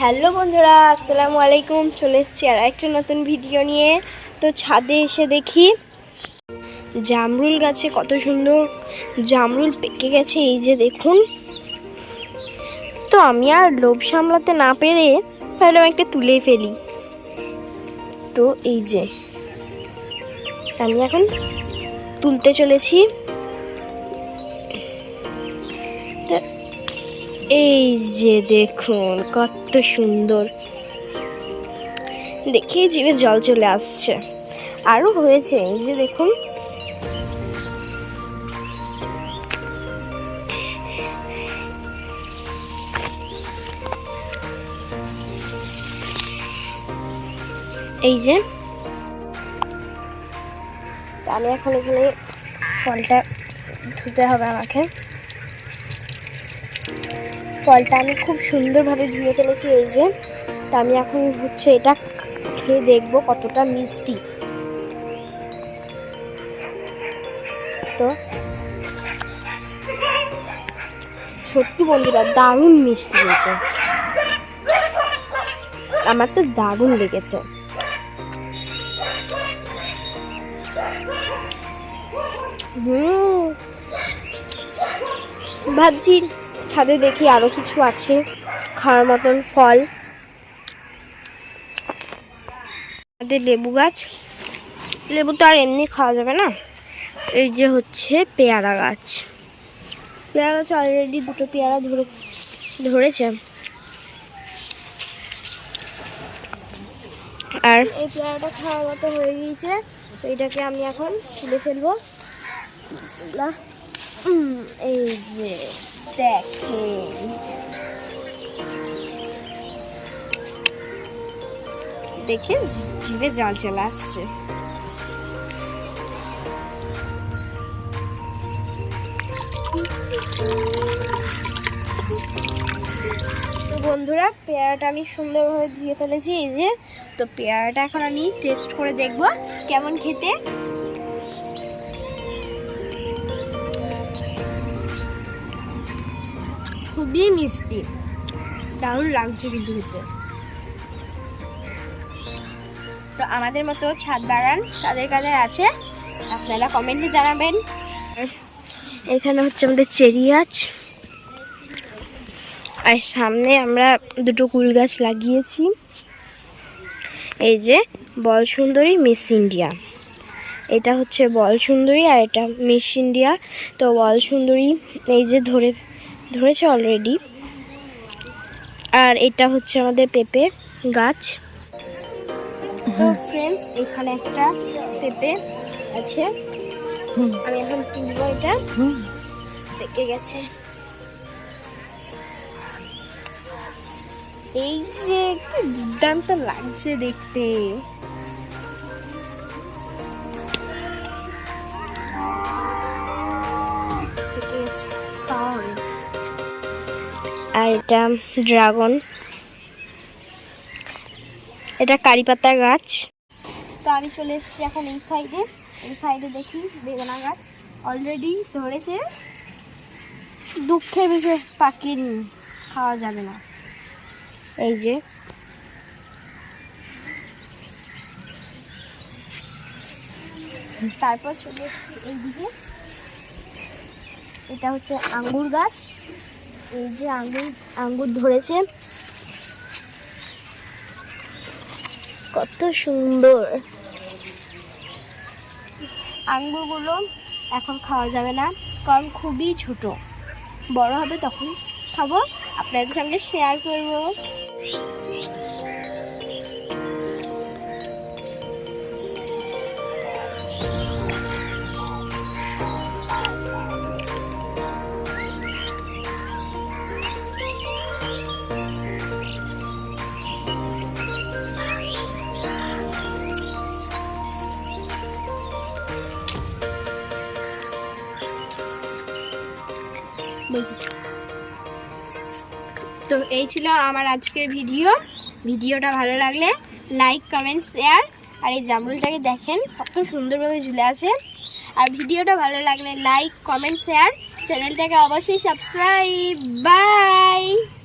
Hello বন্ধুরা, আসসালামু আলাইকুম। চলে এসেছি আর একটা নতুন ভিডিও নিয়ে। তো ছাদে এসে দেখি জামরুল গাছে কত সুন্দর জামরুল পেকে গেছে। এই যে দেখুন। তো আমি আর লোভ সামলাতে না পেরে ভাবলাম একটা তুলে ফেলি। তো এই যে, আমি এখন তুলতে চলেছি। এই যে দেখুন, কত সুন্দর। দেখেই জিভে জল চলে আসছে। আরও হয়েছে, এই যে দেখুন। এই যে। আমি এখন এখানে ফলটা ধুতে হবে আমাকে। ফলটা আমি খুব সুন্দরভাবে ধুয়ে ফেলেছি, এই যে। তা আমি এখন হচ্ছে এটা খেয়ে দেখব কতটা মিষ্টি। তো সত্যি বন্ধুরা, দারুণ মিষ্টি খেতে। আমার তো দারুণ লেগেছে। হুম। ভাবছি ছাদে দেখি আরও কিছু আছে, খাওয়ার মতন ফল। আমাদের লেবু গাছ। লেবু তো আর এমনি খাওয়া যাবে না। এই যে হচ্ছে পেয়ারা গাছ। পেয়ারা গাছ অলরেডি দুটো পেয়ারা ধরে, ধরেছে। আর এই পেয়ারাটা খাওয়ার মতো হয়ে গিয়েছে, তো এটাকে আমি এখন তুলে ফেলব। বিসমিল্লাহ। এই যে দেখেন দেখে জিভে জল চলে আসছে বন্ধুরা, পেয়ারাটা আমি সুন্দরভাবে ধুয়ে ফেলেছি, এই যে। তো পেয়ারাটা এখন আমি টেস্ট করে দেখব, কেমন খেতে। খুবই মিষ্টি। দারুণ লাগছে কিন্তু খেতে। তো আমাদের মতো ছাদ বাগান তাদের কাছে আছে। আপনারা কমেন্টে জানাবেন। এখানে হচ্ছে আমাদের চেরি গাছ। আর সামনে আমরা দুটো কুল গাছ লাগিয়েছি। এই যে বল সুন্দরী মিস ইন্ডিয়া। এটা হচ্ছে বল সুন্দরী আর এটা মিস ইন্ডিয়া। তো বল সুন্দরী এই যে ধরে ধরেছে অলরেডি আর এটা হচ্ছে আমাদের পেঁপে গাছ। তো ফ্রেন্ডস এখানে একটা পেঁপে আছে। আমি এখন তুলবো এটা। পেকে গেছে। এই যে কি দুর্দান্ত লাগছে দেখতে। আর এটা ড্রাগন। এটা কারি পাতা গাছ। তো আমি চলে এসেছি এখন এই সাইডে। এই সাইডে দেখি বেগুনা গাছ। অলরেডি ধরেছে। দুঃখে বিষয় পাকিনি খাওয়া যাবে না। এই যে। তারপর চলে এসেছি এইদিকে। এটা হচ্ছে আঙ্গুর গাছ। এই যে আঙ্গুর আঙ্গুর ধরেছে। কত সুন্দর। আঙ্গুরগুলো এখন খাওয়া যাবে না, কারণ খুবই ছোট। বড় হবে তখন খাব। আপনাদের সঙ্গে শেয়ার করব। তো এই ছিল আমার আজকের ভিডিও। ভিডিওটা ভালো লাগলে লাইক কমেন্ট শেয়ার আর এই জামরুলটাকে দেখেন, কত সুন্দরভাবে ঝুলে আছে। আর ভিডিওটা ভালো লাগলে লাইক কমেন্ট শেয়ার চ্যানেলটাকে অবশ্যই সাবস্ক্রাইব বাই